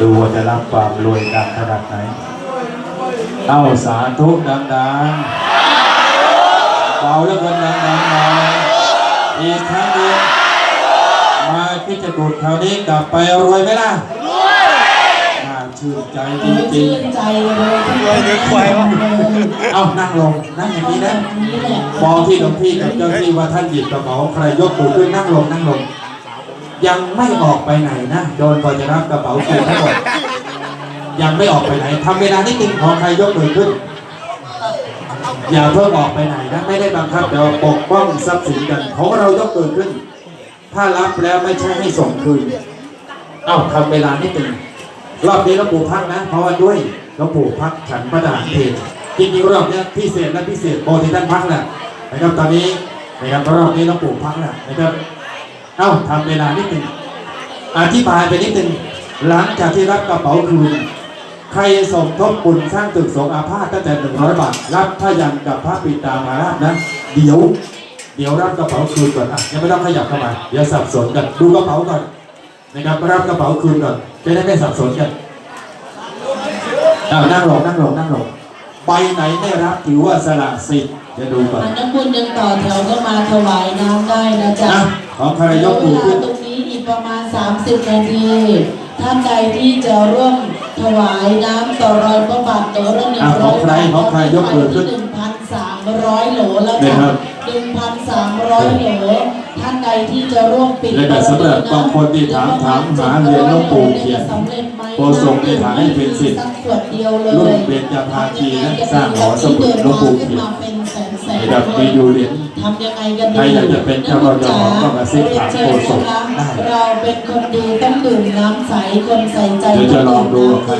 ดูว่าจะรับความรวยกันขนาดไหน เอาสาธุดังๆเบาแล้วกันดังๆหน่อยอีกครั้งหนึงมาคิดจะดูดคราวนี้กลับไปรวยไหมล่ะรวยน่าชื่นใจจโอ้ยริชื่งนใจเลยที่รวยเงินควายวะๆเอานั่งลงนั่งอย่างนี้นะนี้แหละมองที่หลวงพี่กับเจ้าที่ว่าท่านหยิบกระเป๋าใครยกมือขึ้นนั่งลงนั่งลง ยังไม่ออกไปไหนนะโดนพอจะรับกระเป๋าคืนทั้งหมดยังไม่ออกไปไหนทำเวลานิดนึงของใครยกมือขึ้น อย่าเพิ่งออกไปไหนนะไม่ได้บังคับแต่ว่าปกป้องทรัพย์สินกันของเรายกมือขึ้น ถ้ารับแล้วไม่ใช่ให้ส่งคืนเอ้าทำเวลานิดนึงรอบนี้หลวงปู่พักนะเพราะว่าด้วยหลวงปู่พักฉันประดานเพลจริงๆรอบนี้พิเศษและพิเศษโบที่ท่านพักแหละนะครับตอนนี้นะครับรอบนี้หลวงปู่พักแหละนะครับ เอ้าทำเวลานิดนึงอธิบายไปนิดนึงหลังจากที่รับกระเป๋าคืน ใครสมทบบุญสร้างตึกสงฆ์อาพาธตั้งแต่หนึ่งร้อยบาท รับพยันกับพระปิตามาราชนะ เดี๋ยว เดี๋ยวรับกระเป๋าคืนก่อนอะยังไม่ต้องขยับเข้ามาอย่าสับสนกันดูกระเป๋าก่อนนะครับรับกระเป๋าคืนก่อนจะได้ไม่สับสนกันอ้าวนั่งลงนั่งลงนั่งลงไปไหนไม่รับถือว่าสละสิทธิ์จะดูก่อนอันนั้นคุณยังต่อแถวก็มาถวายน้ำได้นะจ๊ะอะ ของใครยกเวมือลาขึ้นตรงนี้อีกประมาณ 30 นาที ท่านใดที่จะร่วมถวายน้ำต่อรอยพระบาทโตละหนึ่งอะขร้อองยใครของใครยกมือขึ้นหนึ่งพันสามร้อยโหลแล้วนะจ้ะครับหนึ่งพันสามร้อยโหลท่านใดที่จะร่วมปิดและก็สำหรับบางคนที่ถามถามหาเหรียญหลวงปู่เขียนสำเร็จไหมโปรทรงในฐานะเป็นศิษย์สักขวดเดียวเลยรุ่นเบญจภาคีนะสร้างหอสมุดหลวงปู่เขียนเป็ นแสนแสนนะครับมีอยู่เหรียญทำยังไงกันดีใครอยากจะเป็นเจ้าเราเจ้าของก็กระซิบถามโฆษกได้เราเป็นคนดีต้องดื่มน้ำใสคนใส่ใจเดี๋ยวจะลองดูว่าใคร